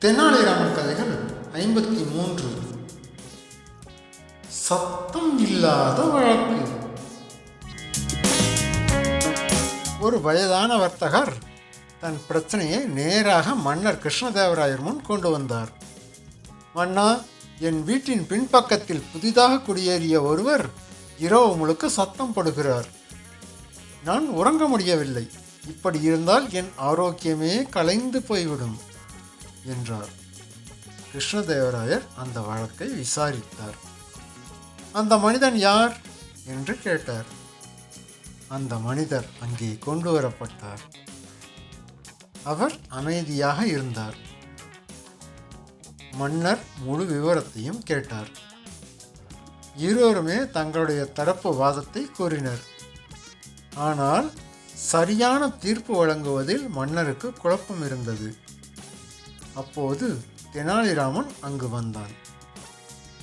தெனாலிராமன் கதைகள் ஐம்பத்தி மூன்று. சத்தம் இல்லாத வழக்கு. ஒரு வயதான வர்த்தகர் தன் பிரச்சனையை நேராக மன்னர் கிருஷ்ணதேவராயர் முன் கொண்டு வந்தார். மன்னா என் வீட்டின் பின்பக்கத்தில் புதிதாக குடியேறிய ஒருவர் இரவு முழுக்க சத்தம் படுகிறார். நான் உறங்க முடியவில்லை. இப்படி இருந்தால் என் ஆரோக்கியமே கலைந்து போய்விடும். என்றார். கிருஷ்ணதேவராயர் அந்த வழக்கை விசாரித்தார். அந்த மனிதன் யார்? என்று கேட்டார். அந்த மனிதர் அங்கே கொண்டு வரப்பட்டார். அவர் அமைதியாக இருந்தார். மன்னர் முழு விவரத்தையும் கேட்டார். இருவருமே தங்களுடைய தரப்பு வாதத்தை கூறினர் ஆனால் சரியான தீர்ப்பு வழங்குவதில் மன்னருக்கு குழப்பம் இருந்தது. அப்போது தெனாலிராமன் அங்கு வந்தான்.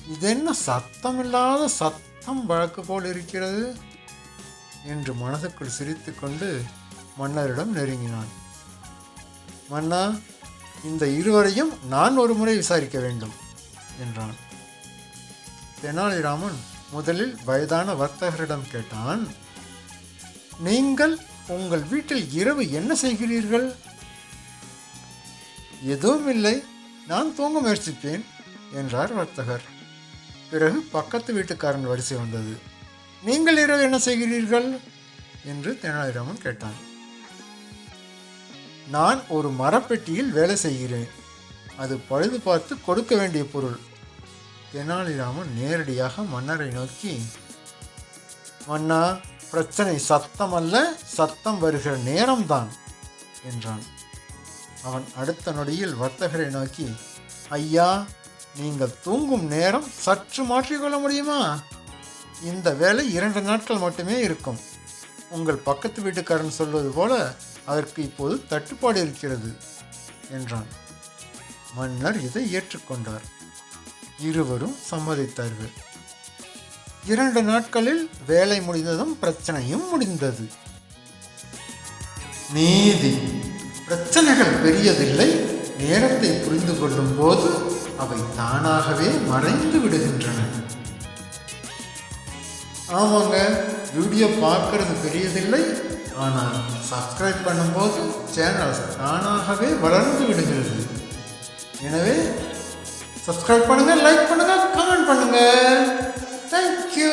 இதென்ன சத்தமில்லாத சத்தம் வழக்கு போல் இருக்கிறது? என்று மனதுக்குள் சிரித்துக்கொண்டு மன்னரிடம் நெருங்கினான். மன்னா இந்த இருவரையும் நான் ஒரு முறை விசாரிக்க வேண்டும் என்றான். தெனாலிராமன் முதலில் வயதான வர்த்தகரிடம் கேட்டான் நீங்கள் உங்கள் வீட்டில் இரவு என்ன செய்கிறீர்கள்? எதுவும் இல்லை நான் தூங்க முயற்சிப்பேன் என்றார் வர்த்தகர். பிறகு பக்கத்து வீட்டுக்காரன் வரிசை வந்தது. நீங்கள் இரவு என்ன செய்கிறீர்கள்? என்று தெனாலிராமன் கேட்டான். நான் ஒரு மரப்பெட்டியில் வேலை செய்கிறேன். அது பழுது பார்த்து கொடுக்க வேண்டிய பொருள். தெனாலிராமன் நேரடியாக மன்னரை நோக்கி மன்னா பிரச்சனை சத்தம் அல்ல சத்தம் வருகிற நேரம்தான் என்றான். அவன் அடுத்த நொடியில் வர்த்தகரை நோக்கி ஐயா நீங்கள் தூங்கும் நேரம் சற்று மாற்றிக்கொள்ள முடியுமா? இந்த வேலை இரண்டு நாட்கள் மட்டுமே இருக்கும். உங்கள் பக்கத்து வீட்டுக்காரன் சொல்வது போல அதற்கு இப்போது தட்டுப்பாடு இருக்கிறது என்றான். மன்னர் இதை ஏற்றுக்கொண்டார். இருவரும் சம்மதித்தார்கள். இரண்டு நாட்களில் வேலை முடிந்ததும் பிரச்சனையும் முடிந்தது. நீதி. பிரச்சனைகள் பெரியதில்லை. நேரத்தை புரிந்து கொள்ளும் போது அவை தானாகவே மறைந்து விடுகின்றன. ஆமாங்க வீடியோ பார்க்கறது பெரியதில்லை. ஆனால் சப்ஸ்கிரைப் பண்ணும்போது சேனல் தானாகவே வளர்ந்து விடுகிறது. எனவே சப்ஸ்கிரைப் பண்ணுங்க லைக் பண்ணுங்க கமெண்ட் பண்ணுங்க. தேங்க்யூ